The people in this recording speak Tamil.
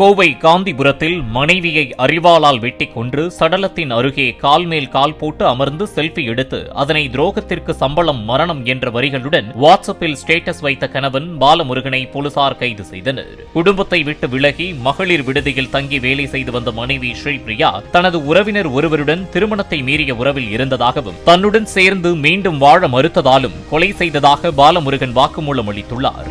கோவை காந்திபுரத்தில் மனைவியை அறிவாளால் வெட்டிக் கொன்று சடலத்தின் அருகே கால் மேல் கால் போட்டு அமர்ந்து செல்ஃபி எடுத்து அதனை துரோகத்திற்கு சம்பளம் மரணம் என்ற வரிகளுடன் வாட்ஸ்அப்பில் ஸ்டேட்டஸ் வைத்த கணவன் பாலமுருகனை போலீசார் கைது செய்தனர். குடும்பத்தை விட்டு விலகி மகளிர் விடுதியில் தங்கி வேலை செய்து வந்த மனைவி ஸ்ரீபிரியா தனது உறவினர் ஒருவருடன் திருமணத்தை மீறிய உறவில் இருந்ததாகவும் தன்னுடன் சேர்ந்து மீண்டும் வாழ மறுத்ததாலும் கொலை செய்ததாக பாலமுருகன் வாக்குமூலம் அளித்துள்ளார்.